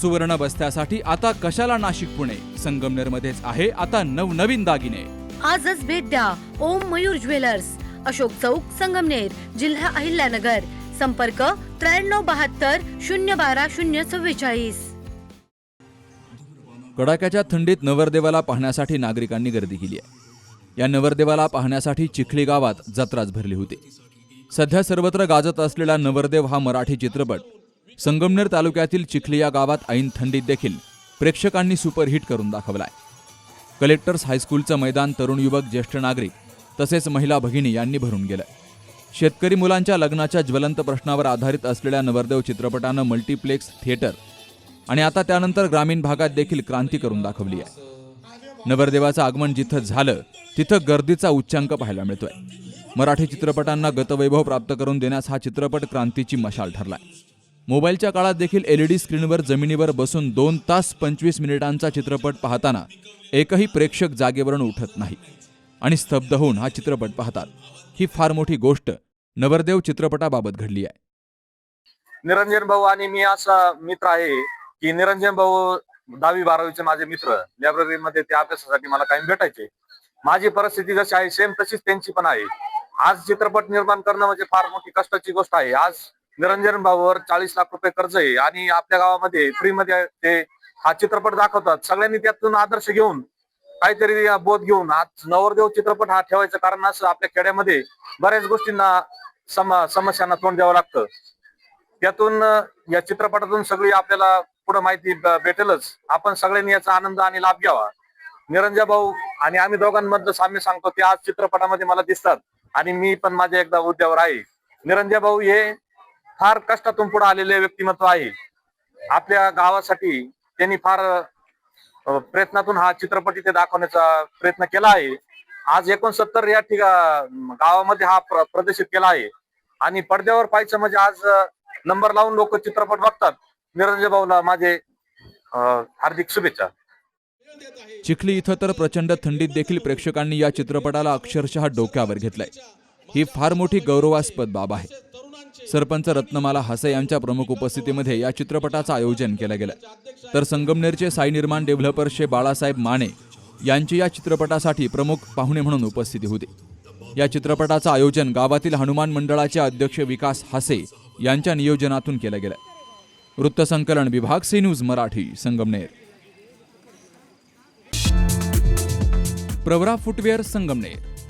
सुवर्ण बस्त्यासाठी आता कशाला नाशिक पुणे? संगमनेर मध्येच आहे आता नवनवीन दागिने. आजच भेट द्या ओम मयूर ज्वेलर्स. अशोक चौक संगमनेर जिल्हा अहिल्यानगर. संपर्क त्र्याण्णव बहात्तर शून्य बारा शून्य चव्वेचाळीस. कडाक्याच्या थंडीत नवरदेवाला पाहण्यासाठी नागरिकांनी गर्दी केली आहे. या नवरदेवाला पाहण्यासाठी चिखली गावात जत्राच भरली होती. सध्या सर्वत्र गाजत असलेला नवरदेव हा मराठी चित्रपट संगमनेर तालुक्यातील चिखली या गावात ऐन थंडीत देखील प्रेक्षकांनी सुपरहिट करून दाखवलाय. कलेक्टर्स हायस्कूलचं मैदान तरुण युवक ज्येष्ठ नागरिक तसेच महिला भगिनी यांनी भरून गेलं शेतकरी मुलांच्या लग्नाच्या ज्वलंत प्रश्नावर आधारित असलेल्या नवरदेव चित्रपटानं मल्टिप्लेक्स थिएटर आणि आता त्यानंतर ग्रामीण भागात देखील क्रांती करून दाखवली आहे नवरदेवाचं आगमन जिथं झालं तिथं गर्दीचा उच्चांक पाहायला मिळतोय. मराठी चित्रपटांना गतवैभव प्राप्त करून देण्यास हा चित्रपट क्रांतीची मशाल ठरलाय. मोबाईलच्या काळात देखील एल ई डी स्क्रीनवर जमिनीवर बसून दोन तास पंचवीस मिनिटांचा चित्रपट पाहताना एकही प्रेक्षक जागेवरून उठत नाही आणि स्तब्ध होऊन हा चित्रपट पाहतात. ही फार मोठी गोष्ट नवरदेव चित्रपटाबाबत घडली आहे. निरंजन भाऊ आणि मी असा मित्र आहे की निरंजन भाऊ दहावी बारावीचे माझे मित्र. लायब्ररीमध्ये ते अभ्यासासाठी मला कायम भेटायचे. माझी परिस्थिती जशी आहे सेम तशीच त्यांची पण आहे. आज चित्रपट निर्माण करणं म्हणजे फार मोठी कष्टाची गोष्ट आहे. आज निरंजन भाऊवर चाळीस लाख रुपये कर्ज आहे. आणि आपल्या गावामध्ये फ्रीमध्ये ते हा चित्रपट दाखवतात. सगळ्यांनी त्यातून आदर्श घेऊन काहीतरी बोध घेऊन आज नवरदेव चित्रपट हा ठेवायचं कारण असं आपल्या खेड्यामध्ये बऱ्याच गोष्टींना सम समस्यांना तोंड द्यावं लागतं. त्यातून या चित्रपटातून सगळी आपल्याला पुढे माहिती भेटेलच. आपण सगळ्यांनी याचा आनंद आणि लाभ घ्यावा. निरंजन भाऊ आणि आम्ही दोघांमधलं साम्य सांगतो ते आज चित्रपटामध्ये मला दिसतात. आणि मी पण माझ्या एकदा उद्यावर आहे. निरंजन भाऊ हे फार कष्टातून पुढे आलेले व्यक्तिमत्व आहे. आपल्या गावासाठी त्यांनी फार प्रयत्नातून हा चित्रपट इथे दाखवण्याचा प्रयत्न केला आहे. आज एकोणसत्तर या ठिका गावामध्ये हा प्र- प्रदर्शित केला आहे. आणि पडद्यावर पाहायचं म्हणजे आज नंबर लावून लोक चित्रपट बघतात. निरंजन भाऊला माझे हार्दिक शुभेच्छा. चिखली इथं तर प्रचंड थंडीत देखील प्रेक्षकांनी या चित्रपटाला अक्षरशः डोक्यावर घेतलंय. ही फार मोठी गौरवास्पद बाब आहे. सरपंच रत्नमाला हसे यांच्या प्रमुख उपस्थितीमध्ये या चित्रपटाचं आयोजन केलं गेलं. तर संगमनेरचे साई निर्माण डेव्हलपर शे बाळासाहेब माने यांची या चित्रपटासाठी प्रमुख पाहुणे म्हणून उपस्थिती होती. या चित्रपटाचं आयोजन गावातील हनुमान मंडळाचे अध्यक्ष विकास हासे यांच्या नियोजनातून केलं गेलं. वृत्तसंकलन विभाग C news Marathi Sangamner. Pravara footwear Sangamner.